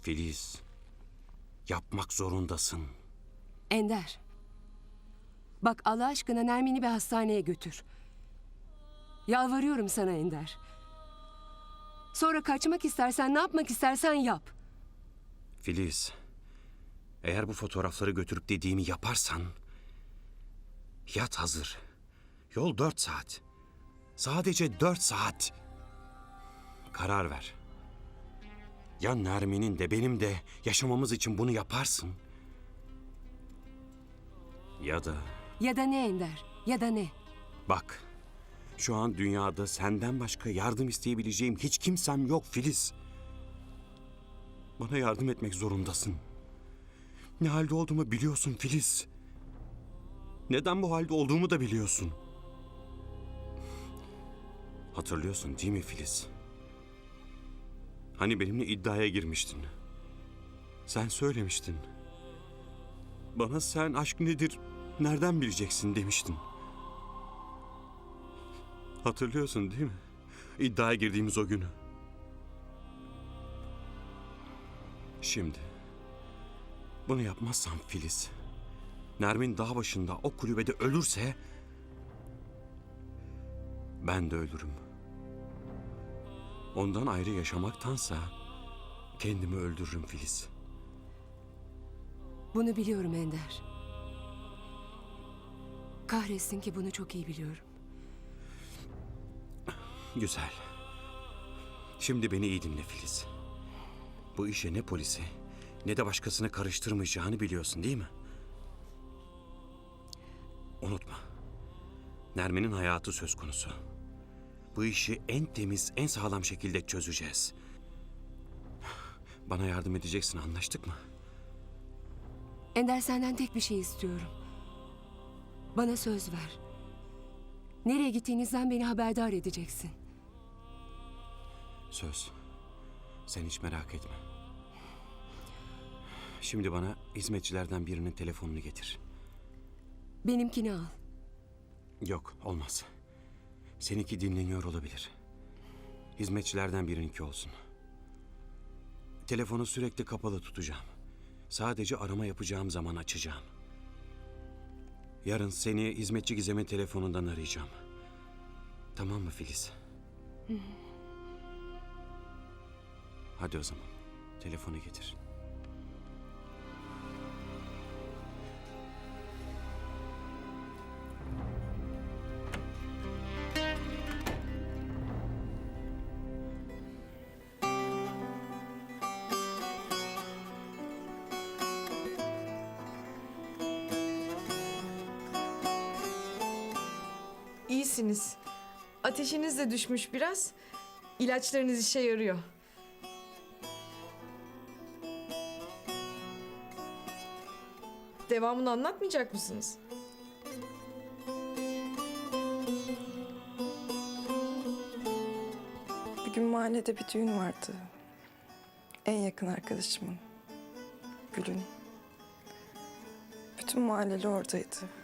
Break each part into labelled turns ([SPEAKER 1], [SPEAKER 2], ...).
[SPEAKER 1] Filiz, yapmak zorundasın.
[SPEAKER 2] Ender. Bak Allah aşkına Nermin'i bir hastaneye götür. Yalvarıyorum sana Ender. Sonra kaçmak istersen ne yapmak istersen yap.
[SPEAKER 1] Filiz, eğer bu fotoğrafları götürüp dediğimi yaparsan... Yat hazır. Yol dört saat. Sadece dört saat. Karar ver. Ya Nermin'in de benim de yaşamamız için bunu yaparsın. Ya da
[SPEAKER 2] Ya da ne Ender? Ya da ne?
[SPEAKER 1] bak şu an dünyada senden başka yardım isteyebileceğim hiç kimsem yok Filiz. Bana yardım etmek zorundasın. Ne halde olduğumu biliyorsun Filiz. Neden bu halde olduğumu da biliyorsun. Hatırlıyorsun değil mi Filiz? Hani benimle iddiaya girmiştin. Sen söylemiştin. Bana sen aşk nedir, nereden bileceksin demiştin. Hatırlıyorsun değil mi? İddiaya girdiğimiz o günü. Şimdi bunu yapmazsam Filiz, Nermin dağ başında o kulübede ölürse ben de ölürüm. Ondan ayrı yaşamaktansa kendimi öldürürüm Filiz.
[SPEAKER 2] Bunu biliyorum Ender. Kahretsin ki bunu çok iyi biliyorum.
[SPEAKER 1] Güzel. Şimdi beni iyi dinle Filiz. Bu işe ne polisi ne de başkasını karıştırmayacağını biliyorsun değil mi? Unutma. Nermin'in hayatı söz konusu. Bu işi en temiz, en sağlam şekilde çözeceğiz. Bana yardım edeceksin anlaştık mı?
[SPEAKER 2] Ender senden tek bir şey istiyorum. Bana söz ver. Nereye gittiğinizden beni haberdar edeceksin.
[SPEAKER 1] Söz. Sen hiç merak etme. Şimdi bana hizmetçilerden birinin telefonunu getir.
[SPEAKER 2] Benimkini al.
[SPEAKER 1] Yok, olmaz. Seninki dinleniyor olabilir. Hizmetçilerden birininki olsun. Telefonu sürekli kapalı tutacağım. Sadece arama yapacağım zaman açacağım. Yarın seni hizmetçi Gizem'in telefonundan arayacağım. Tamam mı Filiz? Hadi o zaman. Telefonu getir.
[SPEAKER 3] İyisiniz. Ateşiniz de düşmüş biraz. İlaçlarınız işe yarıyor. Devamını anlatmayacak mısınız?
[SPEAKER 4] Bir gün mahallede bir düğün vardı. En yakın arkadaşımın. Gül'ün. Bütün mahalleli oradaydı.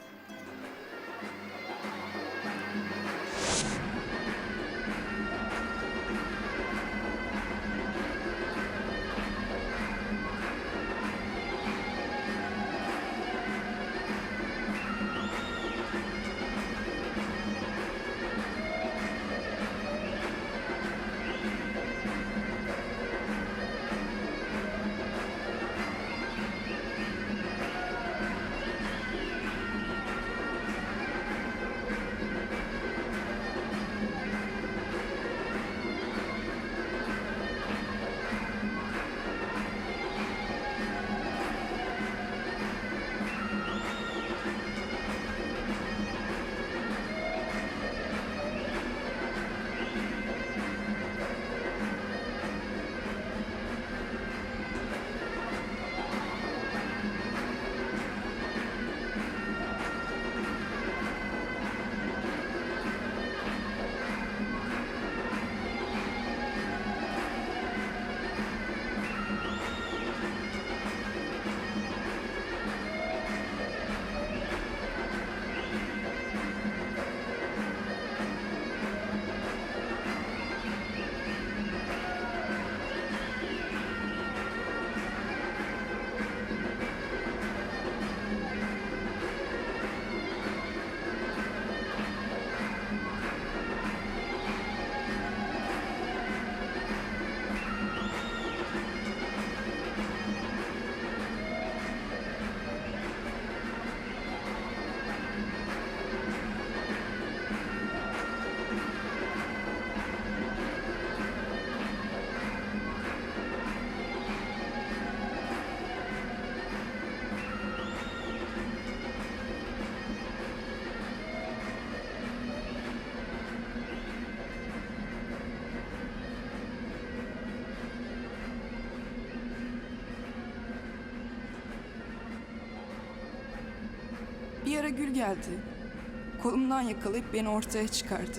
[SPEAKER 4] Bir ara Gül geldi. Kolumdan yakalayıp beni ortaya çıkardı.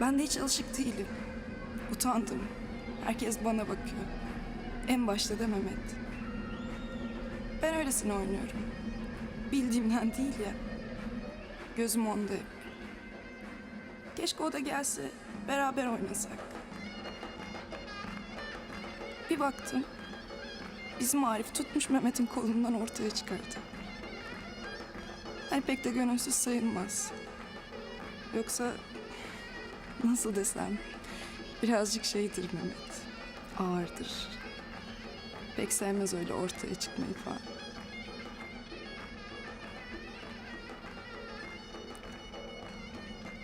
[SPEAKER 4] Ben de hiç alışık değilim. Utandım. Herkes bana bakıyor. En başta da Mehmet. Ben öylesine oynuyorum. Bildiğimden değil ya. Gözüm onda. Keşke o da gelse beraber oynasak. Bir baktım. Bizim Arif tutmuş Mehmet'in kolundan ortaya çıkardı. Hani pek de gönülsüz sayılmaz. Yoksa nasıl desem birazcık şeydir Mehmet. Ağırdır. Pek sevmez öyle ortaya çıkmayı falan.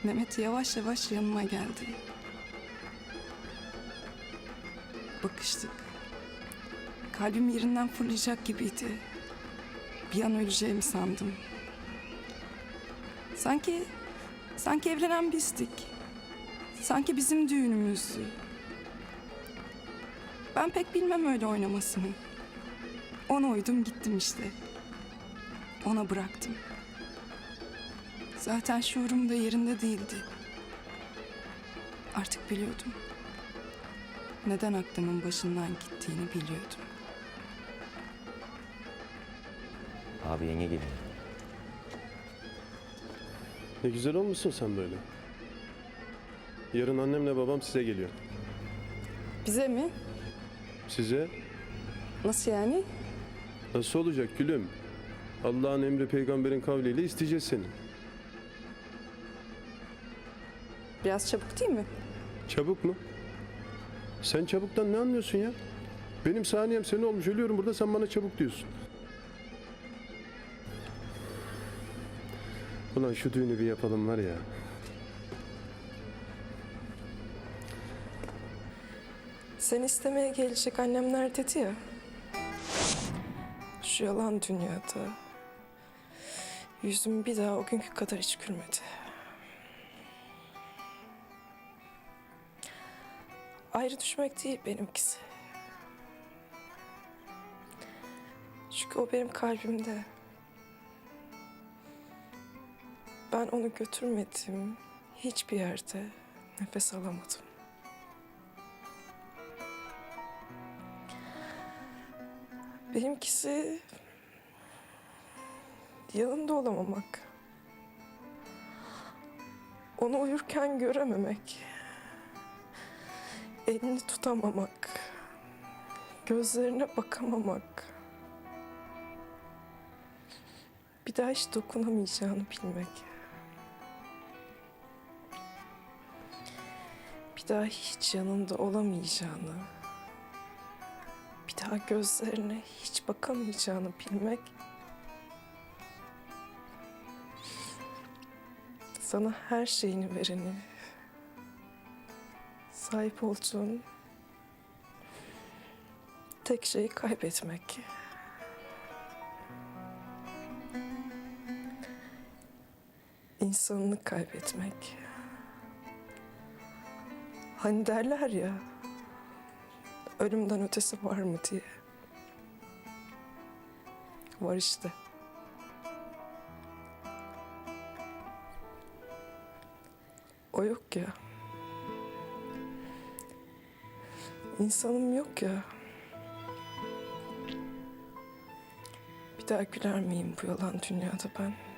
[SPEAKER 4] Mehmet yavaş yavaş yanıma geldi. Bakıştık. Kalbim yerinden fırlayacak gibiydi. Bir an öleceğimi sandım. Sanki, sanki evlenen bizdik. Sanki bizim düğünümüzdü. Ben pek bilmem öyle oynamasını. Ona uydum gittim işte. Ona bıraktım. Zaten şuurum da yerinde değildi. Artık biliyordum. Neden aklımın başından gittiğini biliyordum.
[SPEAKER 5] Abi yenge geliyor.
[SPEAKER 6] Ne güzel olmuşsun sen böyle. Yarın annemle babam size geliyor.
[SPEAKER 4] Bize mi?
[SPEAKER 6] Size
[SPEAKER 4] Nasıl yani?
[SPEAKER 6] nasıl olacak gülüm? Allah'ın emri peygamberin kavliyle isteyeceğiz seni.
[SPEAKER 4] Biraz çabuk değil mi?
[SPEAKER 6] Çabuk mu? Sen çabuktan ne anlıyorsun ya? Benim saniyem seni olmuş ölüyorum burada sen bana çabuk diyorsun. Ulan şu düğünü bir yapalım var ya.
[SPEAKER 4] Sen istemeye gelecek annemler dedi ya. Şu yalan dünyada. Yüzüm bir daha o günkü kadar hiç gülmedi. Ayrı düşmek değil benimkisi. Çünkü o benim kalbimde. Ben onu götürmedim. Hiçbir yerde nefes alamadım. Benimkisi yanında olamamak. Onu uyurken görememek. Elini tutamamak. Gözlerine bakamamak. Bir daha hiç dokunamayacağını bilmek. Daha hiç yanında olamayacağını bir daha gözlerine hiç bakamayacağını bilmek sana her şeyini vereni sahip olduğun tek şeyi kaybetmek. İnsanını kaybetmek. Hani derler ya ölümden ötesi var mı diye. Var işte. O yok ya. İnsanım yok ya. Bir daha güler miyim bu yalan dünyada ben?